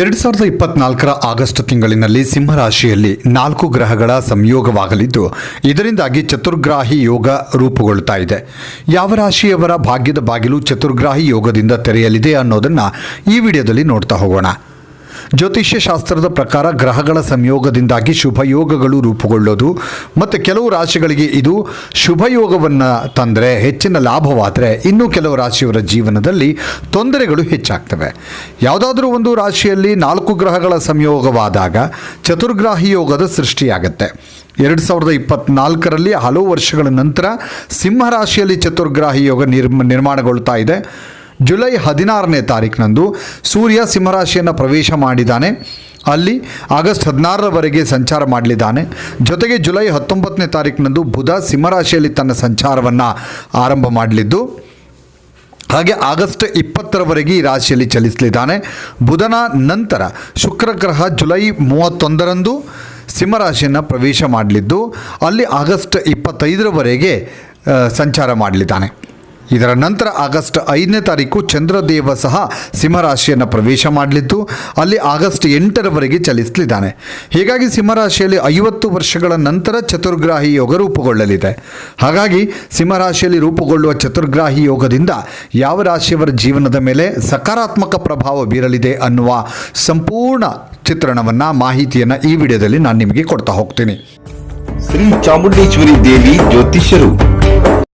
ಎರಡು ಸಾವಿರದ ಇಪ್ಪತ್ನಾಲ್ಕರ ಆಗಸ್ಟ್ ತಿಂಗಳಿನಲ್ಲಿ ಸಿಂಹರಾಶಿಯಲ್ಲಿ ನಾಲ್ಕು ಗ್ರಹಗಳ ಸಂಯೋಗವಾಗಲಿದ್ದು, ಇದರಿಂದಾಗಿ ಚತುರ್ಗ್ರಾಹಿ ಯೋಗ ರೂಪುಗೊಳ್ತಾ ಇದೆ. ಯಾವ ರಾಶಿಯವರ ಭಾಗ್ಯದ ಬಾಗಿಲು ಚತುರ್ಗ್ರಾಹಿ ಯೋಗದಿಂದ ತೆರೆಯಲಿದೆ ಅನ್ನೋದನ್ನು ಈ ವಿಡಿಯೋದಲ್ಲಿ ನೋಡ್ತಾ ಹೋಗೋಣ. ಜ್ಯೋತಿಷ್ಯ ಶಾಸ್ತ್ರದ ಪ್ರಕಾರ ಗ್ರಹಗಳ ಸಂಯೋಗದಿಂದಾಗಿ ಶುಭ ಯೋಗಗಳು ರೂಪುಗೊಳ್ಳೋದು. ಮತ್ತು ಕೆಲವು ರಾಶಿಗಳಿಗೆ ಇದು ಶುಭ ಯೋಗವನ್ನು ತಂದರೆ ಹೆಚ್ಚಿನ ಲಾಭವಾದರೆ ಇನ್ನೂ ಕೆಲವು ರಾಶಿಯವರ ಜೀವನದಲ್ಲಿ ತೊಂದರೆಗಳು ಹೆಚ್ಚಾಗ್ತವೆ. ಯಾವುದಾದ್ರೂ ಒಂದು ರಾಶಿಯಲ್ಲಿ ನಾಲ್ಕು ಗ್ರಹಗಳ ಸಂಯೋಗವಾದಾಗ ಚತುರ್ಗ್ರಾಹಿ ಯೋಗದ ಸೃಷ್ಟಿಯಾಗುತ್ತೆ. ಎರಡು ಸಾವಿರದ ಇಪ್ಪತ್ನಾಲ್ಕರಲ್ಲಿ ಹಲವು ವರ್ಷಗಳ ನಂತರ ಸಿಂಹರಾಶಿಯಲ್ಲಿ ಚತುರ್ಗ್ರಾಹಿ ಯೋಗ ನಿರ್ಮ ನಿರ್ಮಾಣಗೊಳ್ತಾ ಇದೆ. ಜುಲೈ ಹದಿನಾರನೇ ತಾರೀಕಿನಂದು ಸೂರ್ಯ ಸಿಂಹರಾಶಿಯನ್ನು ಪ್ರವೇಶ ಮಾಡಿದ್ದಾನೆ. ಅಲ್ಲಿ ಆಗಸ್ಟ್ ಹದಿನಾರರವರೆಗೆ ಸಂಚಾರ ಮಾಡಲಿದ್ದಾನೆ. ಜೊತೆಗೆ ಜುಲೈ ಹತ್ತೊಂಬತ್ತನೇ ತಾರೀಕಿನಂದು ಬುಧ ಸಿಂಹರಾಶಿಯಲ್ಲಿ ತನ್ನ ಸಂಚಾರವನ್ನು ಆರಂಭ ಮಾಡಲಿದ್ದು, ಹಾಗೆ ಆಗಸ್ಟ್ ಇಪ್ಪತ್ತರವರೆಗೆ ಈ ರಾಶಿಯಲ್ಲಿ ಚಲಿಸಲಿದ್ದಾನೆ. ಬುಧನ ನಂತರ ಶುಕ್ರ ಗ್ರಹ ಜುಲೈ ಮೂವತ್ತೊಂದರಂದು ಸಿಂಹರಾಶಿಯನ್ನು ಪ್ರವೇಶ ಮಾಡಲಿದ್ದು, ಅಲ್ಲಿ ಆಗಸ್ಟ್ ಇಪ್ಪತ್ತೈದರವರೆಗೆ ಸಂಚಾರ ಮಾಡಲಿದ್ದಾನೆ. ಇದರ ನಂತರ ಆಗಸ್ಟ್ ಐದನೇ ತಾರೀಕು ಚಂದ್ರದೇವ ಸಹ ಸಿಂಹರಾಶಿಯನ್ನು ಪ್ರವೇಶ ಮಾಡಲಿದ್ದು, ಅಲ್ಲಿ ಆಗಸ್ಟ್ ಎಂಟರವರೆಗೆ ಚಲಿಸಲಿದ್ದಾನೆ. ಹೀಗಾಗಿ ಸಿಂಹರಾಶಿಯಲ್ಲಿ ಐವತ್ತು ವರ್ಷಗಳ ನಂತರ ಚತುರ್ಗ್ರಾಹಿ ಯೋಗ ರೂಪುಗೊಳ್ಳಲಿದೆ. ಹಾಗಾಗಿ ಸಿಂಹರಾಶಿಯಲ್ಲಿ ರೂಪುಗೊಳ್ಳುವ ಚತುರ್ಗ್ರಾಹಿ ಯೋಗದಿಂದ ಯಾವ ರಾಶಿಯವರ ಜೀವನದ ಮೇಲೆ ಸಕಾರಾತ್ಮಕ ಪ್ರಭಾವ ಬೀರಲಿದೆ ಅನ್ನುವ ಸಂಪೂರ್ಣ ಚಿತ್ರಣವನ್ನು, ಮಾಹಿತಿಯನ್ನು ಈ ವಿಡಿಯೋದಲ್ಲಿ ನಾನು ನಿಮಗೆ ಕೊಡ್ತಾ ಹೋಗ್ತೀನಿ. ಶ್ರೀ ಚಾಮುಂಡೇಶ್ವರಿ ದೇವಿ ಜ್ಯೋತಿಷ್ಯರು.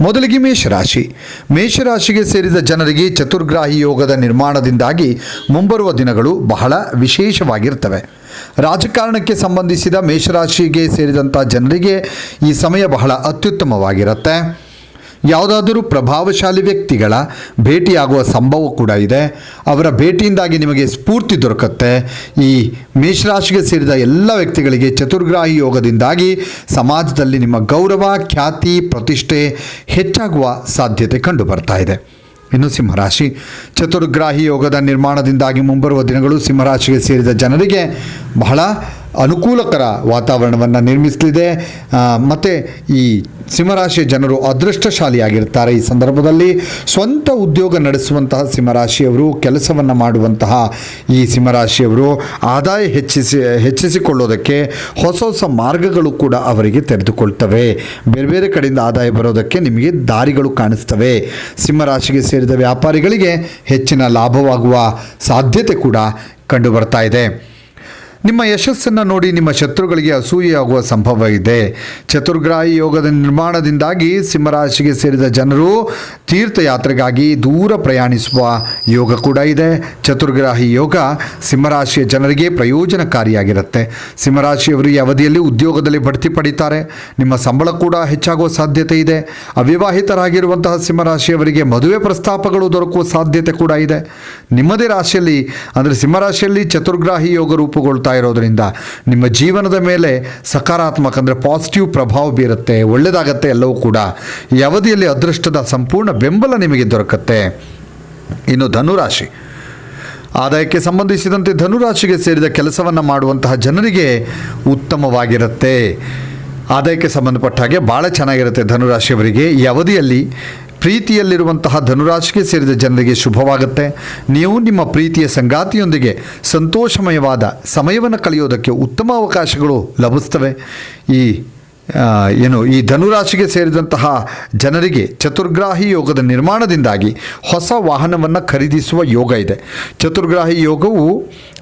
ಮೊದಲಿಗೆ ಮೇಷರಾಶಿ. ಮೇಷರಾಶಿಗೆ ಸೇರಿದ ಜನರಿಗೆ ಚತುರ್ಗ್ರಾಹಿ ಯೋಗದ ನಿರ್ಮಾಣದಿಂದಾಗಿ ಮುಂಬರುವ ದಿನಗಳು ಬಹಳ ವಿಶೇಷವಾಗಿರ್ತವೆ. ರಾಜಕಾರಣಕ್ಕೆ ಸಂಬಂಧಿಸಿದ ಮೇಷರಾಶಿಗೆ ಸೇರಿದಂಥ ಜನರಿಗೆ ಈ ಸಮಯ ಬಹಳ ಅತ್ಯುತ್ತಮವಾಗಿರುತ್ತೆ. ಯಾವುದಾದರೂ ಪ್ರಭಾವಶಾಲಿ ವ್ಯಕ್ತಿಗಳ ಭೇಟಿಯಾಗುವ ಸಂಭವ ಕೂಡ ಇದೆ. ಅವರ ಭೇಟಿಯಿಂದಾಗಿ ನಿಮಗೆ ಸ್ಫೂರ್ತಿ ದೊರಕುತ್ತೆ. ಈ ಮೇಷರಾಶಿಗೆ ಸೇರಿದ ಎಲ್ಲ ವ್ಯಕ್ತಿಗಳಿಗೆ ಚತುರ್ಗ್ರಾಹಿ ಯೋಗದಿಂದಾಗಿ ಸಮಾಜದಲ್ಲಿ ನಿಮ್ಮ ಗೌರವ, ಖ್ಯಾತಿ, ಪ್ರತಿಷ್ಠೆ ಹೆಚ್ಚಾಗುವ ಸಾಧ್ಯತೆ ಕಂಡು ಬರ್ತಾ ಇದೆ. ಇನ್ನು ಸಿಂಹರಾಶಿ. ಚತುರ್ಗ್ರಾಹಿ ಯೋಗದ ನಿರ್ಮಾಣದಿಂದಾಗಿ ಮುಂಬರುವ ದಿನಗಳು ಸಿಂಹರಾಶಿಗೆ ಸೇರಿದ ಜನರಿಗೆ ಬಹಳ ಅನುಕೂಲಕರ ವಾತಾವರಣವನ್ನು ನಿರ್ಮಿಸಲಿದೆ. ಮತ್ತು ಈ ಸಿಂಹರಾಶಿಯ ಜನರು ಅದೃಷ್ಟಶಾಲಿಯಾಗಿರ್ತಾರೆ. ಈ ಸಂದರ್ಭದಲ್ಲಿ ಸ್ವಂತ ಉದ್ಯೋಗ ನಡೆಸುವಂತಹ ಸಿಂಹರಾಶಿಯವರು, ಕೆಲಸವನ್ನು ಮಾಡುವಂತಹ ಈ ಸಿಂಹರಾಶಿಯವರು ಆದಾಯ ಹೆಚ್ಚಿಸಿ, ಹೆಚ್ಚಿಸಿಕೊಳ್ಳೋದಕ್ಕೆ ಹೊಸ ಹೊಸ ಮಾರ್ಗಗಳು ಕೂಡ ಅವರಿಗೆ ತೆರೆದುಕೊಳ್ತವೆ. ಬೇರೆ ಬೇರೆ ಕಡೆಯಿಂದ ಆದಾಯ ಬರೋದಕ್ಕೆ ನಿಮಗೆ ದಾರಿಗಳು ಕಾಣಿಸ್ತವೆ. ಸಿಂಹರಾಶಿಗೆ ಸೇರಿದ ವ್ಯಾಪಾರಿಗಳಿಗೆ ಹೆಚ್ಚಿನ ಲಾಭವಾಗುವ ಸಾಧ್ಯತೆ ಕೂಡ ಕಂಡು ಬರ್ತಾ ಇದೆ. ನಿಮ್ಮ ಯಶಸ್ಸನ್ನು ನೋಡಿ ನಿಮ್ಮ ಶತ್ರುಗಳಿಗೆ ಅಸೂಯೆಯಾಗುವ ಸಂಭವ ಇದೆ. ಚತುರ್ಗ್ರಾಹಿ ಯೋಗದ ನಿರ್ಮಾಣದಿಂದಾಗಿ ಸಿಂಹರಾಶಿಗೆ ಸೇರಿದ ಜನರು ತೀರ್ಥಯಾತ್ರೆಗಾಗಿ ದೂರ ಪ್ರಯಾಣಿಸುವ ಯೋಗ ಕೂಡ ಇದೆ. ಚತುರ್ಗ್ರಾಹಿ ಯೋಗ ಸಿಂಹರಾಶಿಯ ಜನರಿಗೆ ಪ್ರಯೋಜನಕಾರಿಯಾಗಿರುತ್ತೆ. ಸಿಂಹರಾಶಿಯವರು ಈ ಅವಧಿಯಲ್ಲಿ ಉದ್ಯೋಗದಲ್ಲಿ ಬಡ್ತಿ ಪಡಿತಾರೆ. ನಿಮ್ಮ ಸಂಬಳ ಕೂಡ ಹೆಚ್ಚಾಗುವ ಸಾಧ್ಯತೆ ಇದೆ. ಅವಿವಾಹಿತರಾಗಿರುವಂತಹ ಸಿಂಹರಾಶಿಯವರಿಗೆ ಮದುವೆ ಪ್ರಸ್ತಾಪಗಳು ದೊರಕುವ ಸಾಧ್ಯತೆ ಕೂಡ ಇದೆ. ನಿಮ್ಮದೇ ರಾಶಿಯಲ್ಲಿ, ಅಂದರೆ ಸಿಂಹರಾಶಿಯಲ್ಲಿ ಚತುರ್ಗ್ರಾಹಿ ಯೋಗ ರೂಪುಗೊಳ್ತಾ ಇರೋದರಿಂದ ನಿಮ್ಮ ಜೀವನದ ಮೇಲೆ ಸಕಾರಾತ್ಮಕ ಅಂದರೆ ಪಾಸಿಟಿವ್ ಪ್ರಭಾವ ಬೀರುತ್ತೆ ಒಳ್ಳೆಯದಾಗತ್ತೆ ಎಲ್ಲವೂ ಕೂಡ. ಈ ಅದೃಷ್ಟದ ಸಂಪೂರ್ಣ ಬೆಂಬಲ ನಿಮಗೆ ದೊರಕತ್ತೆ. ಇನ್ನು ಧನುರಾಶಿ. ಆದಾಯಕ್ಕೆ ಸಂಬಂಧಿಸಿದಂತೆ ಧನುರಾಶಿಗೆ ಸೇರಿದ ಕೆಲಸವನ್ನು ಮಾಡುವಂತಹ ಜನರಿಗೆ ಉತ್ತಮವಾಗಿರುತ್ತೆ. ಆದಾಯಕ್ಕೆ ಸಂಬಂಧಪಟ್ಟ ಹಾಗೆ ಭಾಳ ಚೆನ್ನಾಗಿರುತ್ತೆ ಧನುರಾಶಿಯವರಿಗೆ. ಈ ಅವಧಿಯಲ್ಲಿ ಪ್ರೀತಿಯಲ್ಲಿರುವಂತಹ ಧನುರಾಶಿಗೆ ಸೇರಿದ ಜನರಿಗೆ ಶುಭವಾಗುತ್ತೆ. ನೀವು ನಿಮ್ಮ ಪ್ರೀತಿಯ ಸಂಗಾತಿಯೊಂದಿಗೆ ಸಂತೋಷಮಯವಾದ ಸಮಯವನ್ನು ಕಳೆಯೋದಕ್ಕೆ ಉತ್ತಮ ಅವಕಾಶಗಳು ಲಭಿಸ್ತವೆ. ಈ ಏನು, ಈ ಧನುರಾಶಿಗೆ ಸೇರಿದಂತಹ ಜನರಿಗೆ ಚತುರ್ಗ್ರಾಹಿ ಯೋಗದ ನಿರ್ಮಾಣದಿಂದಾಗಿ ಹೊಸ ವಾಹನವನ್ನು ಖರೀದಿಸುವ ಯೋಗ ಇದೆ. ಚತುರ್ಗ್ರಾಹಿ ಯೋಗವು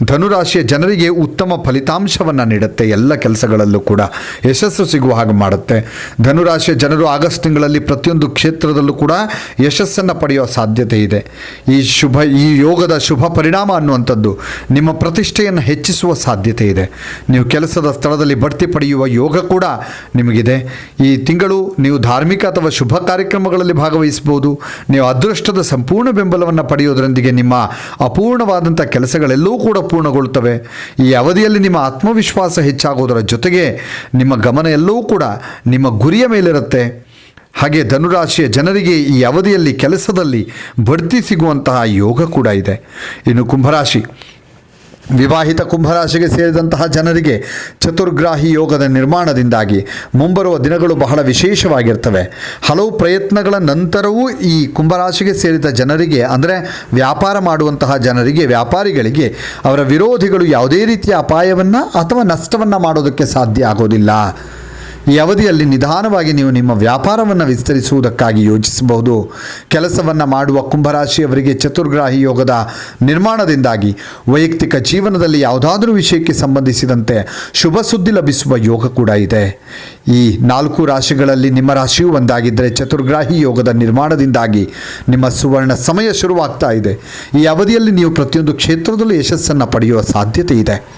ಧನುರಾಶಿಯ ಜನರಿಗೆ ಉತ್ತಮ ಫಲಿತಾಂಶವನ್ನು ನೀಡುತ್ತೆ. ಎಲ್ಲ ಕೆಲಸಗಳಲ್ಲೂ ಕೂಡ ಯಶಸ್ಸು ಸಿಗುವ ಹಾಗೆ ಮಾಡುತ್ತೆ. ಧನುರಾಶಿಯ ಜನರು ಆಗಸ್ಟ್ ತಿಂಗಳಲ್ಲಿ ಪ್ರತಿಯೊಂದು ಕ್ಷೇತ್ರದಲ್ಲೂ ಕೂಡ ಯಶಸ್ಸನ್ನು ಪಡೆಯುವ ಸಾಧ್ಯತೆ ಇದೆ. ಈ ಶುಭ, ಈ ಯೋಗದ ಶುಭ ಪರಿಣಾಮ ಅನ್ನುವಂಥದ್ದು ನಿಮ್ಮ ಪ್ರತಿಷ್ಠೆಯನ್ನು ಹೆಚ್ಚಿಸುವ ಸಾಧ್ಯತೆ ಇದೆ. ನೀವು ಕೆಲಸದ ಸ್ಥಳದಲ್ಲಿ ಬಡ್ತಿ ಪಡೆಯುವ ಯೋಗ ಕೂಡ ನಿಮಗಿದೆ. ಈ ತಿಂಗಳು ನೀವು ಧಾರ್ಮಿಕ ಅಥವಾ ಶುಭ ಕಾರ್ಯಕ್ರಮಗಳಲ್ಲಿ ಭಾಗವಹಿಸಬಹುದು. ನೀವು ಅದೃಷ್ಟದ ಸಂಪೂರ್ಣ ಬೆಂಬಲವನ್ನು ಪಡೆಯೋದರೊಂದಿಗೆ ನಿಮ್ಮ ಅಪೂರ್ಣವಾದಂಥ ಕೆಲಸಗಳೆಲ್ಲವೂ ಕೂಡ ಪೂರ್ಣಗೊಳ್ಳುತ್ತವೆ. ಈ ಅವಧಿಯಲ್ಲಿ ನಿಮ್ಮ ಆತ್ಮವಿಶ್ವಾಸ ಹೆಚ್ಚಾಗೋದರ ಜೊತೆಗೆ ನಿಮ್ಮ ಗಮನ ಎಲ್ಲವೂ ಕೂಡ ನಿಮ್ಮ ಗುರಿಯ ಮೇಲಿರುತ್ತೆ. ಹಾಗೆ ಧನುರಾಶಿಯ ಜನರಿಗೆ ಈ ಅವಧಿಯಲ್ಲಿ ಕೆಲಸದಲ್ಲಿ ಬಡ್ತಿ ಸಿಗುವಂತಹ ಯೋಗ ಕೂಡ ಇದೆ. ಇನ್ನು ಕುಂಭರಾಶಿ ವಿವಾಹಿತ ಕುಂಭರಾಶಿಗೆ ಸೇರಿದಂತಹ ಜನರಿಗೆ ಚತುರ್ಗ್ರಾಹಿ ಯೋಗದ ನಿರ್ಮಾಣದಿಂದಾಗಿ ಮುಂಬರುವ ದಿನಗಳು ಬಹಳ ವಿಶೇಷವಾಗಿರ್ತವೆ. ಹಲವು ಪ್ರಯತ್ನಗಳ ನಂತರವೂ ಈ ಕುಂಭರಾಶಿಗೆ ಸೇರಿದ ಜನರಿಗೆ, ಅಂದರೆ ವ್ಯಾಪಾರ ಮಾಡುವಂತಹ ಜನರಿಗೆ, ವ್ಯಾಪಾರಿಗಳಿಗೆ ಅವರ ವಿರೋಧಿಗಳು ಯಾವುದೇ ರೀತಿಯ ಅಪಾಯವನ್ನು ಅಥವಾ ನಷ್ಟವನ್ನು ಮಾಡೋದಕ್ಕೆ ಸಾಧ್ಯ ಆಗೋದಿಲ್ಲ. ಈ ಅವಧಿಯಲ್ಲಿ ನಿಧಾನವಾಗಿ ನೀವು ನಿಮ್ಮ ವ್ಯಾಪಾರವನ್ನು ವಿಸ್ತರಿಸುವುದಕ್ಕಾಗಿ ಯೋಚಿಸಬಹುದು. ಕೆಲಸವನ್ನು ಮಾಡುವ ಕುಂಭರಾಶಿಯವರಿಗೆ ಚತುರ್ಗ್ರಾಹಿ ಯೋಗದ ನಿರ್ಮಾಣದಿಂದಾಗಿ ವೈಯಕ್ತಿಕ ಜೀವನದಲ್ಲಿ ಯಾವುದಾದರೂ ವಿಷಯಕ್ಕೆ ಸಂಬಂಧಿಸಿದಂತೆ ಶುಭ ಸುದ್ದಿ ಲಭಿಸುವ ಯೋಗ ಕೂಡ ಇದೆ. ಈ ನಾಲ್ಕು ರಾಶಿಗಳಲ್ಲಿ ನಿಮ್ಮ ರಾಶಿಯೂ ಒಂದಾಗಿದ್ದರೆ ಚತುರ್ಗ್ರಾಹಿ ಯೋಗದ ನಿರ್ಮಾಣದಿಂದಾಗಿ ನಿಮ್ಮ ಸುವರ್ಣ ಸಮಯ ಶುರುವಾಗ್ತಾ ಇದೆ. ಈ ಅವಧಿಯಲ್ಲಿ ನೀವು ಪ್ರತಿಯೊಂದು ಕ್ಷೇತ್ರದಲ್ಲೂ ಯಶಸ್ಸನ್ನು ಪಡೆಯುವ ಸಾಧ್ಯತೆ ಇದೆ.